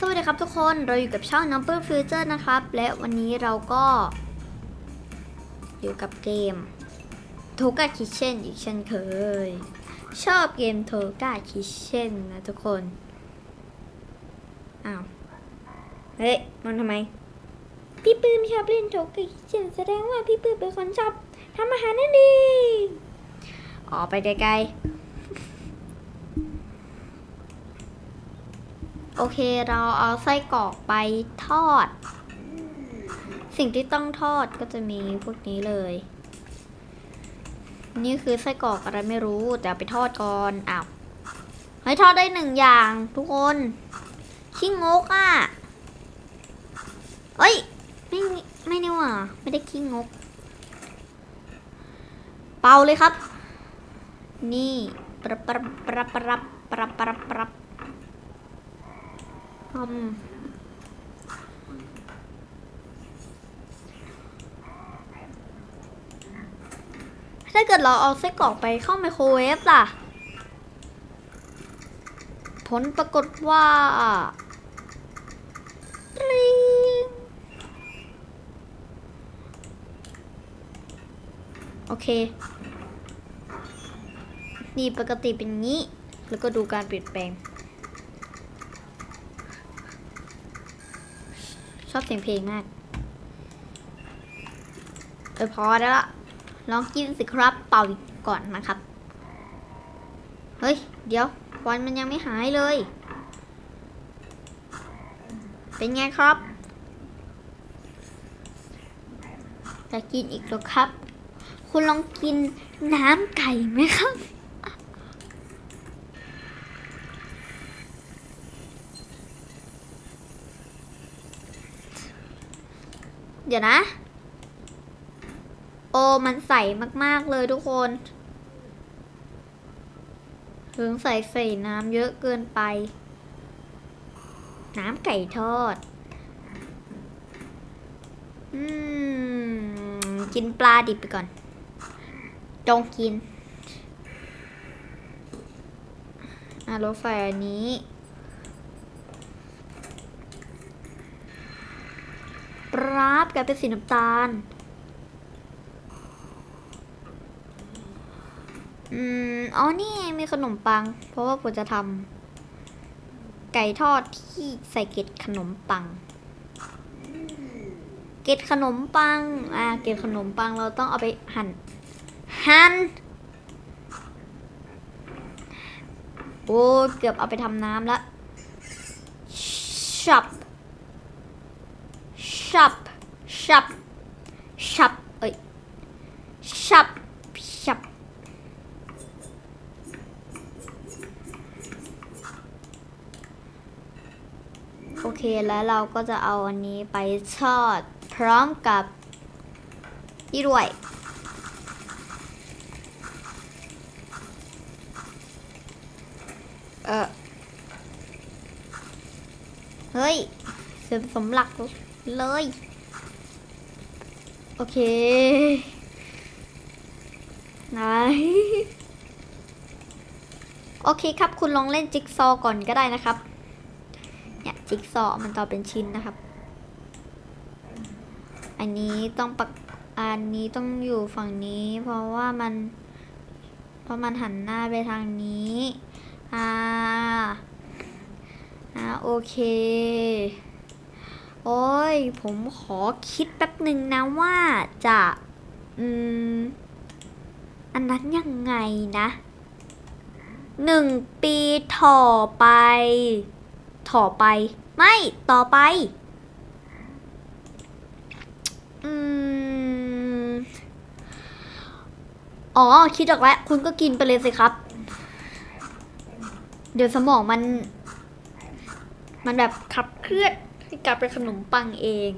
สวัสดีครับทุกคนเราอยู่กับช่อง Number Future นะครับ และวันนี้เราก็ อยู่กับเกม t o g a Kitchen อีกเช่นเคย ชอบเกม t o g a Kitchen นะทุกคน อ้าว เฮ้ย มันทำไม พี่ปื้มชอบเล่น t o g a Kitchen แสดงว่าพี่ปื้มเป็นคนชอบทำอาหารนั่นเองออกไปไกลๆ โอเคเราเอาไส้กรอกไปทอด สิ่งที่ต้องทอดก็จะมีพวกนี้เลย นี่คือไส้กรอกอะไรไม่รู้ แต่ไปทอดก่อนอ้าวให้ทอดได้หนึ่งอย่างทุกคนขี้งกอะเอ้ยไม่ไม่นี่หว่าไม่ได้ขี้งก เป่าเลยครับ นี่ปรับปรับปรับปรับปรับปรับ ปรับอืมถ้าเกิดเราเอาไส้กรอกไปเข้าไมโครเวฟล่ะ ผลปรากฏว่าโอเค นี่ปกติเป็นงี้ แล้วก็ดูการเปลี่ยนแปลง อบเสียงเพลงมาก เออพอได้ละลองกินสิครับ เป่าก่อนนะครับ เฮ้ย เดี๋ยวควันมันยังไม่หายเลย เป็นไงครับ จะกินอีกหรอครับ คุณลองกินน้ำไก่ไหมครับ เดี๋ยวนะ โอ้มันใสมากๆเลยทุกคน ถึงใส่ใส่น้ำเยอะเกินไป น้ำไก่ทอด อืม กินปลาดิบไปก่อน จงกิน อะรถไฟอันนี้ ปราบ กลายเป็นสีน้ำตาล อืมอ๋อนี่มีขนมปัง เพราะว่าผมจะทำไก่ทอดที่ใส่เกล็ดขนมปัง เกล็ดขนมปัง อ่า เกล็ดขนมปังเราต้องเอาไปหั่น หั่น โอ้เกือบเอาไปทำน้ำละชับ ชับชับเอ้ยชับชับโอเคแล้วเราก็จะเอาอันนี้ไปทอดพร้อมกับนี่ด้วยเออเฮ้ยเสริมสมหลักเลย โอเค ไหน โอเคครับ คุณลองเล่นจิ๊กซอว์ก่อนก็ได้นะครับ เนี่ยจิ๊กซอว์มันต่อเป็นชิ้นนะครับ อันนี้ต้องปัก อันนี้ต้องอยู่ฝั่งนี้ เพราะว่ามัน เพราะมันหันหน้าไปทางนี้ อ่า อ่าโอเค โอ้ย ผมขอคิดแป๊บหนึ่งนะว่าจะ อืม อันนั้นยังไงนะหนึ่งปีถ่อไปถ่อไป ไม่ต่อไป อืม อ๋อ คิดออกแล้ว คุณก็กินไปเลยสิครับ เดี๋ยวสมองมัน มันแบบขับเคลื่อน ให้กลายเป็นขนมปังเอง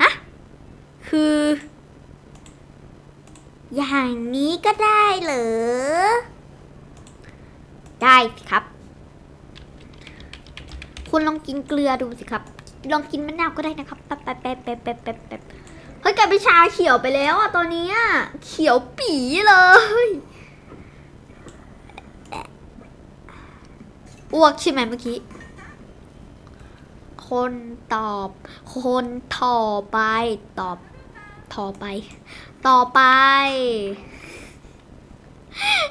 ฮะ คือ อย่างนี้ก็ได้เหรอ ได้สิครับ คุณลองกินเกลือดูสิครับ ลองกินมะนาวก็ได้นะครับแป๊บแป๊บแป๊บแป๊บแป๊บแป๊บแป๊บเฮ้ยกลายเป็นชาเขียวไปแล้วอะตอนนี้อะเขียวปีเลยอ้วกใช่ไหมเมื่อกี้ คนตอบคนต่อไปตอบต่อไป ต่อไป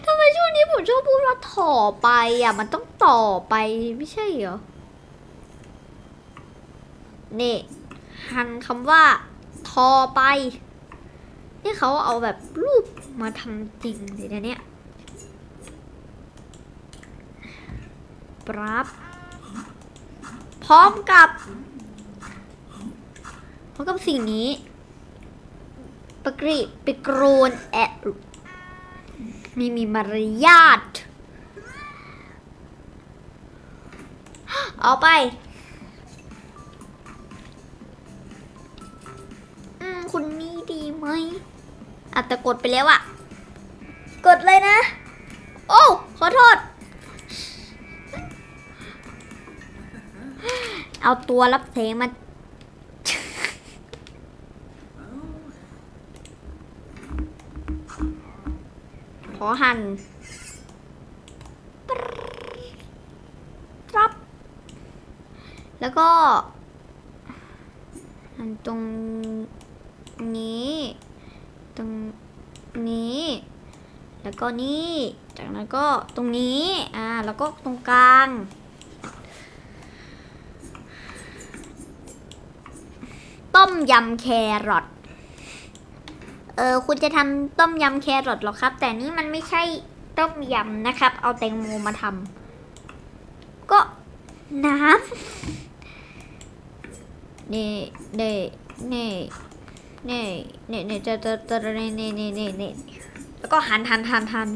ทำไมช่วงนี้ผมชอบพูดว่าต่อไปอะ มันต้องต่อไปไม่ใช่เหรอ นี่ หันคำว่าทอไป นี่เขาเอาแบบรูปมาทำจริงเลยนะเนี่ยปรับ พร้อมกับพร้อมกับสิ่งนี้ปกรีไปกรูนแอะไม่มีมารยาทเอาไปอืมคุณนี่ดีไหมอาจจะกดไปแล้วอะกดเลยนะ โอ้ ขอโทษ เอาตัวรับแสงมา ขอหั่นปั๊บแล้วก็หั่นตรงนี้ ตรงนี้ แล้วก็นี่ จากนั้นก็ตรงนี้ อ่า แล้วก็ตรงกลาง ต้มยำแครอท เออคุณจะทำต้มยำแครอทหรอครับ แต่นี่มันไม่ใช่ต้มยำนะครับ เอาแตงโมมาทำก็น้ำนี่นี่นี่นี่นี่นี่จะจะจะนี่นี่นี่นี่นี่แล้วก็หันหันหันหัน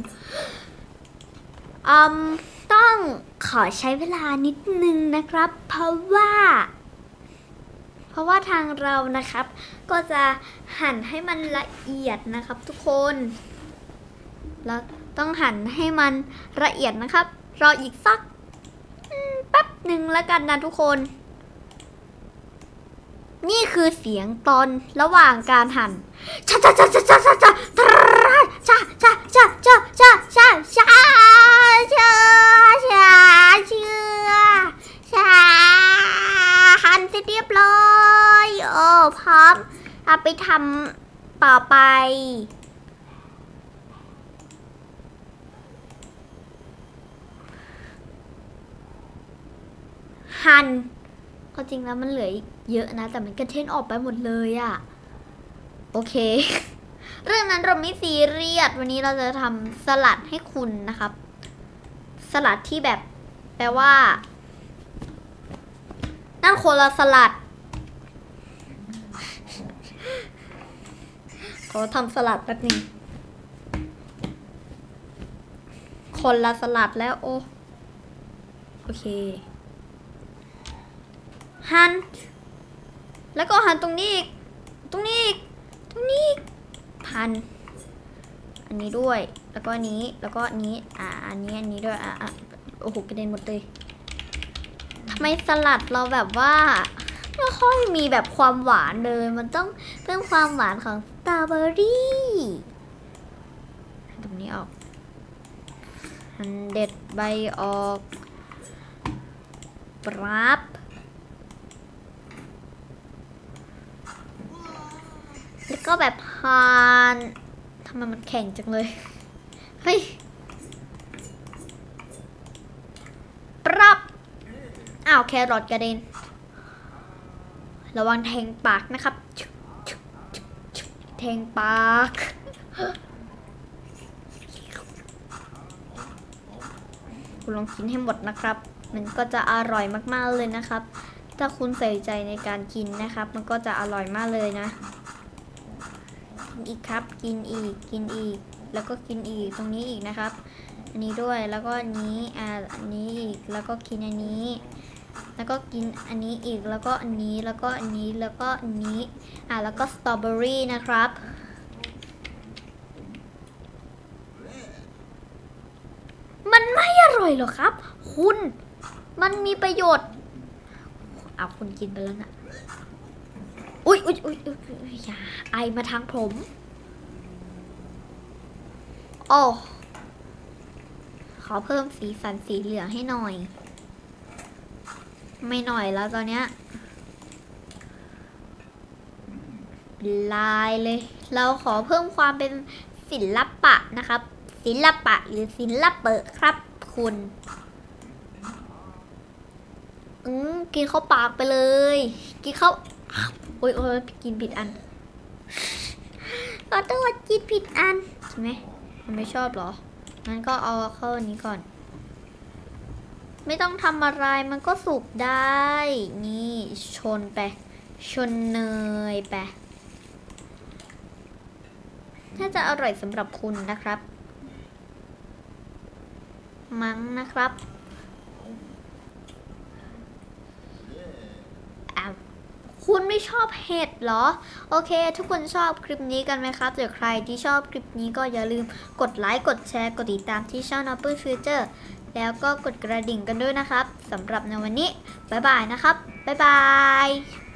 อืมต้องขอใช้เวลานิดนึงนะครับ เพราะว่า ราะว่าทางเรานะครับ ก็จะหั่นให้มันละเอียดนะครับทุกคน แล้วต้องหั่นให้มันละเอียดนะครับ รออีกสักแป๊บหนึ่งแล้วกันนะทุกคน นี่คือเสียงตอนระหว่างการหั่นชาชาชาชาชาชาชาชาชาชาชาชาชาชาชาชาชาเชื่อชาหั่นเสร็จเรียบร้อย พร้อมเอาไปทำต่อไป หั่นก็จริงแล้วมันเหลืออีกเยอะนะ แต่มันกระเทนออกไปหมดเลยอะโอเค เรื่องนั้นเราไม่ซีเรียสวันนี้เราจะทำสลัดให้คุณนะครับ สลัดที่แบบแปลว่านั่นคนละสลัด ขอทำสลัดแป๊บนึง คนละสลัดแล้วโอโอเค หัน แล้วก็หันตรงนี้อีก ตรงนี้อีก ตรงนี้อีกพัน อันนี้ด้วย แล้วก็อันนี้ แล้วก็อันนี้ อ่า อันนี้ อันนี้ด้วย อ่าโอ้โห กระเด็นหมดเลยทำไมสลัดเราแบบว่าไม่ค่อยมีแบบความหวานเลย มันต้องเพิ่มความหวานของส ตรอเบอรี่ตรงนี้ออกหันเด็ดใบออกปรับแล้วก็แบบพานทำไมมันแข็งจังเลย เฮ้ย ปรับ อ้าว แครอทกระเด็น ระวังแทงปากนะครับ แทงปากคุณลองกินให้หมดนะครับ มันก็จะอร่อยมากๆเลยนะครับ ถ้าคุณใส่ใจในการกินนะครับ มันก็จะอร่อยมากเลยนะ กินอีกครับ กินอีก กินอีก แล้วก็กินอีก ตรงนี้อีกนะครับ อันนี้ด้วย แล้วก็อันนี้ อ่า อันนี้อีก แล้วก็กินอันนี้ แล้วก็กินอันนี้อีกแล้วก็อันนี้แล้วก็อันนี้แล้วก็อันนี้อ่าแล้วก็สตรอเบอรี่นะครับมันไม่อร่อยหรอครับ คุณ มันมีประโยชน์เอาคุณกินไปแล้วนะอุ๊ยอุ๊ยอุ๊ยอุ๊ยอุ๊ยอย่าไอมาทางผมโอ้ขอเพิ่มสีสันสีเหลืองให้หน่อย ไม่หน่อยแล้วตอนเนี้ยลายเลย เราขอเพิ่มความเป็นศิลปะนะครับ ศิลปะหรือศิลปะครับคุณ อืมกินเข้าปากไปเลย กินเข้าโอ้ยโอ้ยกินผิดอันขอโทษกินผิดอันใช่ไหมไม่ชอบหรองั้นก็เอาเข้าอันนี้ก่อน ไม่ต้องทำอะไรมันก็สุกได้ นี่ชนไป ชนเนยไป น่าจะอร่อยสำหรับคุณนะครับ มั้งนะครับคุณไม่ชอบเห็ดเหรอ โอเค ทุกคนชอบคลิปนี้กันไหมครับเดี๋ยวใครที่ชอบคลิปนี้ก็อย่าลืมกดไลค์ กดแชร์ กดติดตามที่ช่อง Apple Future แล้วก็กดกระดิ่งกันด้วยนะครับสำหรับในวันนี้ บ๊ายบายนะครับ บ๊ายบาย